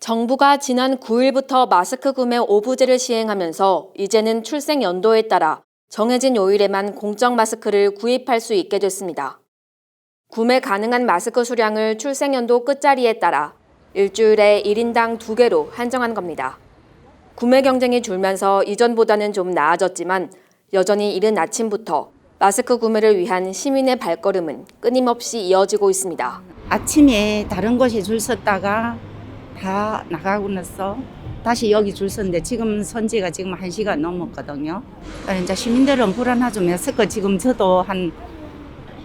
정부가 지난 9일부터 마스크 구매 오부제를 시행하면서 이제는 출생 연도에 따라 정해진 요일에만 공적 마스크를 구입할 수 있게 됐습니다. 구매 가능한 마스크 수량을 출생 연도 끝자리에 따라 일주일에 1인당 2개로 한정한 겁니다. 구매 경쟁이 줄면서 이전보다는 좀 나아졌지만 여전히 이른 아침부터 마스크 구매를 위한 시민의 발걸음은 끊임없이 이어지고 있습니다. 아침에 다른 곳에 줄 섰다가 다 나가고 나서 다시 여기 줄 섰는데 지금 선지가 지금 한 시간 넘었거든요. 그러니까 이제 시민들은 불안하죠. 마스크 지금 저도 한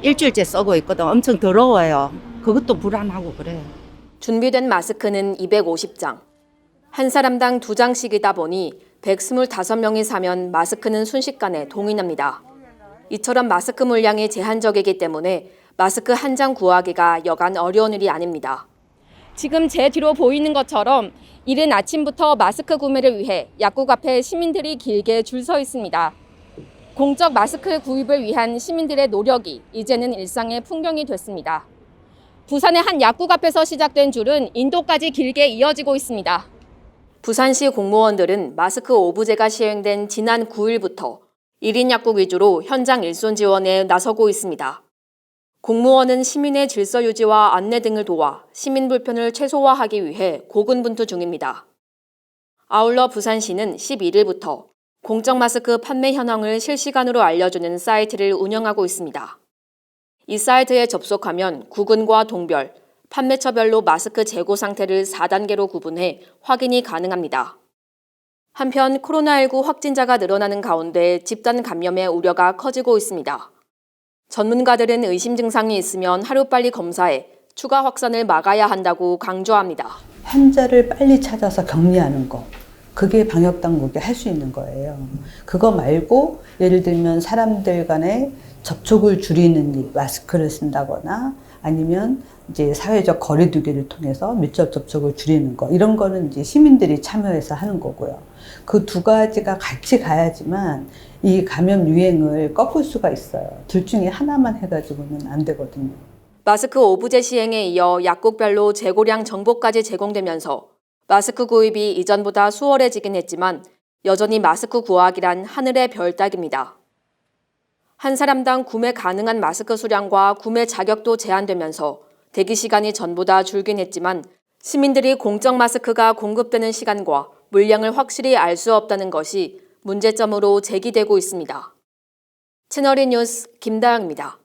일주일째 쓰고 있거든. 엄청 더러워요. 그것도 불안하고 그래요. 준비된 마스크는 250장. 한 사람당 두 장씩이다 보니 125명이 사면 마스크는 순식간에 동이 납니다. 이처럼 마스크 물량이 제한적이기 때문에 마스크 한 장 구하기가 여간 어려운 일이 아닙니다. 지금 제 뒤로 보이는 것처럼 이른 아침부터 마스크 구매를 위해 약국 앞에 시민들이 길게 줄 서 있습니다. 공적 마스크 구입을 위한 시민들의 노력이 이제는 일상의 풍경이 됐습니다. 부산의 한 약국 앞에서 시작된 줄은 인도까지 길게 이어지고 있습니다. 부산시 공무원들은 마스크 오부제가 시행된 지난 9일부터 1인 약국 위주로 현장 일손 지원에 나서고 있습니다. 공무원은 시민의 질서 유지와 안내 등을 도와 시민 불편을 최소화하기 위해 고군분투 중입니다. 아울러 부산시는 11일부터 공적 마스크 판매 현황을 실시간으로 알려주는 사이트를 운영하고 있습니다. 이 사이트에 접속하면 구군과 동별, 판매처별로 마스크 재고 상태를 4단계로 구분해 확인이 가능합니다. 한편 코로나19 확진자가 늘어나는 가운데 집단 감염의 우려가 커지고 있습니다. 전문가들은 의심 증상이 있으면 하루빨리 검사해 추가 확산을 막아야 한다고 강조합니다. 환자를 빨리 찾아서 격리하는 거. 그게 방역 당국이 할 수 있는 거예요. 그거 말고 예를 들면 사람들 간의 접촉을 줄이는 일, 마스크를 쓴다거나 아니면 이제 사회적 거리두기를 통해서 밀접 접촉을 줄이는 거 이런 거는 이제 시민들이 참여해서 하는 거고요. 그 두 가지가 같이 가야지만 이 감염 유행을 꺾을 수가 있어요. 둘 중에 하나만 해가지고는 안 되거든요. 마스크 오부제 시행에 이어 약국별로 재고량 정보까지 제공되면서 마스크 구입이 이전보다 수월해지긴 했지만 여전히 마스크 구하기란 하늘의 별 따기입니다. 한 사람당 구매 가능한 마스크 수량과 구매 자격도 제한되면서 대기 시간이 전보다 줄긴 했지만 시민들이 공적 마스크가 공급되는 시간과 물량을 확실히 알 수 없다는 것이 문제점으로 제기되고 있습니다. 채널이 뉴스 김다영입니다.